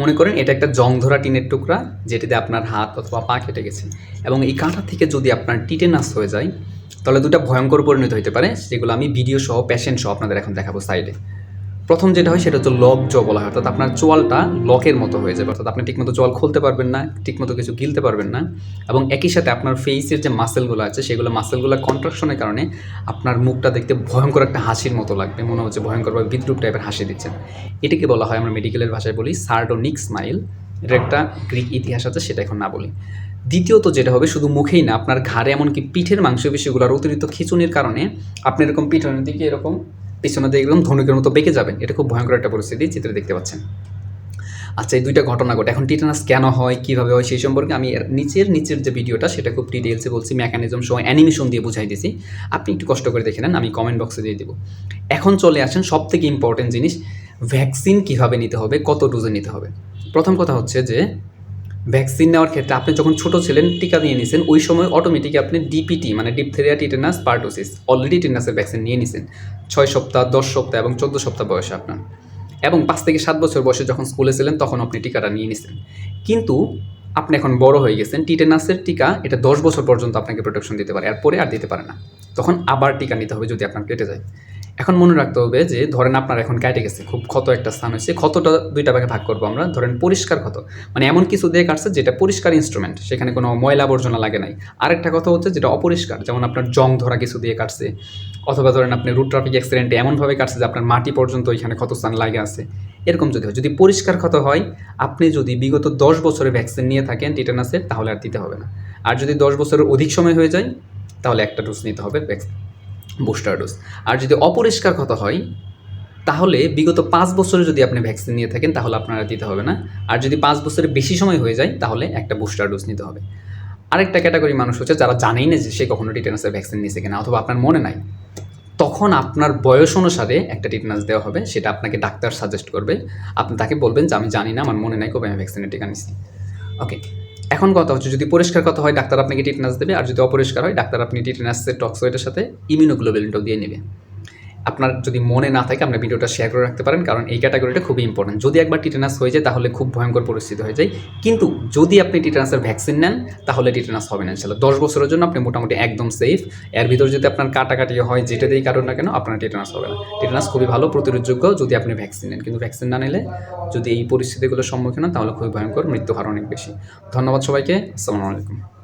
মনে করেন এটা একটা জং ধরা টিনের টুকরা, যেটিতে আপনার হাত অথবা পা কেটে গেছে। এবং এই কাঁটা থেকে যদি আপনার টিটেনাস হয়ে যায়, তাহলে দুটা ভয়ঙ্কর পরিণত হতে পারে সেগুলো আমি ভিডিও সহ প্যাশেন্ট সহ আপনাদের এখন দেখাবো সাইডে প্রথম যেটা হয় সেটা হচ্ছে লক জ বলা হয়। অর্থাৎ আপনার চোয়ালটা লকের মতো হয়ে যাবে। অর্থাৎ আপনি ঠিকমতো চোয়াল খুলতে পারবেন না, ঠিকমতো কিছু গিলতে পারবেন না এবং একই সাথে আপনার ফেসের যে মাসেলগুলো আছে, সেগুলো মাসেলগুলো কন্ট্রাকশনের কারণে আপনার মুখটা দেখতে ভয়ঙ্কর একটা হাসির মতো লাগবে। মনে হচ্ছে ভয়ঙ্করভাবে বিদ্রুপ টাইপের হাসি দিচ্ছেন এটাকে বলা হয়, আমরা মেডিকেলের ভাষায় বলি সার্ডোনিক স্মাইল এটা একটা গ্রিক ইতিহাস আছে, সেটা এখন না বলি। দ্বিতীয়ত যেটা হবে, শুধু মুখেই না, আপনার ঘাড়ে এমনকি পিঠের মাংসপেশিগুলোর অতিরিক্ত খিচুনির কারণে আপনি এরকম পিছনের দিকে এরকম পিছনের দিকে এরকম ধনুকের মতো বেঁকে যাবেন এটা খুব ভয়ঙ্কর একটা পরিস্থিতি, চিত্রে দেখতে পাচ্ছেন। আচ্ছা এই দুইটা ঘটনা ঘটে। এখন টিটানাস কেন হয়, কীভাবে হয় সেই সম্পর্কে আমি নিচের নিচের যে ভিডিওটা, সেটা খুব ডিটেলসে বলছি মেকানিজম সহ অ্যানিমেশন দিয়ে বুঝাই দিয়েছি আপনি একটু কষ্ট করে দেখে নেন, আমি কমেন্ট বক্সে দিয়ে দেবো। এখন চলে আসেন সব থেকে ইম্পর্টেন্ট জিনিস ভ্যাকসিন কীভাবে নিতে হবে, কত ডোজে নিতে হবে। প্রথম কথা হচ্ছে যে ভ্যাকসিন নেওয়ার ক্ষেত্রে আপনি যখন ছোট ছিলেন, টিকা নিয়ে নিছেন, ওই সময় অটোমেটিক আপনি ডিপিটি মানে ডিপথেরিয়া টিটেনাস পার্টোসিস অলরেডি টিটেনাসের ভ্যাকসিন নিয়ে নিছেন। ছয় সপ্তাহ, দশ সপ্তাহ এবং চোদ্দ সপ্তাহ বয়সে আপনার। এবং পাঁচ থেকে সাত বছর বয়সে যখন স্কুলে ছিলেন, তখন আপনি টিকাটা নিয়ে নিছেন। কিন্তু আপনি এখন বড় হয়ে গেছেন টিটেনাসের টিকা এটা দশ বছর পর্যন্ত আপনাকে প্রোটেকশন দিতে পারে, এরপরে আর দিতে পারে না। তখন আবার টিকা নিতে হবে যদি আপনার কেটে যায়। এখন মনে রাখতে হবে যে, ধরেন আপনার এখন কেটে গেছে, খুব ক্ষত একটা স্থান হয়েছে, ক্ষতটা দুইটা ভাগে ভাগ করব আমরা। ধরেন পরিষ্কার ক্ষত মানে এমন কিছু দিয়ে কাটছে যেটা পরিষ্কার ইনস্ট্রুমেন্ট সেখানে কোনো ময়লা আবর্জনা লাগে নাই। আরেকটা কথা হচ্ছে যেটা অপরিষ্কার, যেমন আপনার জং ধরা কিছু দিয়ে কাটছে, অথবা ধরেন আপনি রুট ট্রাফিক অ্যাক্সিডেন্টে এমনভাবে কাটছে যে আপনার মাটি পর্যন্ত ওইখানে ক্ষতস্থান লাগে আছে। এরকম যদি হয়, যদি পরিষ্কার ক্ষত হয়, আপনি যদি বিগত দশ বছরের ভ্যাকসিন নিয়ে থাকেন টিটানাসের তাহলে আর দিতে হবে না। আর যদি দশ বছরের অধিক সময় হয়ে যায়, তাহলে একটা ডোজ নিতে হবে ভ্যাকসিন বুস্টার ডোজ। আর যদি অপরিষ্কার কথা হয়, তাহলে বিগত পাঁচ বছরে যদি আপনি ভ্যাকসিন নিয়ে থাকেন, তাহলে আপনারা দিতে হবে না। আর যদি পাঁচ বছরের বেশি সময় হয়ে যায়, তাহলে একটা বুস্টার ডোজ নিতে হবে। আরেকটা ক্যাটাগরি মানুষ হচ্ছে, যারা জানেই না যে সে কখনো টিটেনাসের ভ্যাকসিন নিয়েছে কিনা, অথবা আপনার মনে নাই। তখন আপনার বয়স অনুসারে একটা টিটেনাস দেওয়া হবে, সেটা আপনাকে ডাক্তার সাজেস্ট করবে। আপনি তাকে বলবেন যে, আমি জানি না, আমার মনে নাই কবে আমি ভ্যাকসিনের টিকা নিচ্ছি ওকে এখন কথা হচ্ছে, যদি পরিষ্কার কথা হয়, ডাক্তার আপনাকে টিটনাস দেবে, আর যদি অপরিষ্কার হয়, ডাক্তার আপনি টিটনাসের টক্সয়েডের সাথে ইমিউনোগ্লোবিলিনটাও দিয়ে নেবে। আপনার যদি মনে না থাকে, আপনি ভিডিওটা শেয়ার করে রাখতে পারেন, কারণ এই ক্যাটাগরিটা খুবই ইম্পর্টেন্ট যদি একবার টিটেনাস হয়ে যায়, তাহলে খুব ভয়ঙ্কর পরিস্থিতি হয়ে যায়। কিন্তু যদি আপনি টিটেনাসের ভ্যাকসিন নেন, তাহলে টিটেনাস হবে না ইনশাল্লাহ দশ বছরের জন্য আপনি মোটামুটি একদম সেফ এর ভিতর যদি আপনার কাটাকাটি হয়, যেটা কারণ না কেন, আপনার টিটেনাস হবে না। টিটেনাস খুবই ভালো, প্রতিরোধযোগ্য যদি আপনি ভ্যাকসিন নেন। কিন্তু ভ্যাকসিন না নিলে যদি এই পরিস্থিতিগুলোর সম্মুখীন হন, তাহলে খুবই ভয়ঙ্কর মৃত্যু হার অনেক বেশি। ধন্যবাদ সবাইকে। আসসালামু আলাইকুম।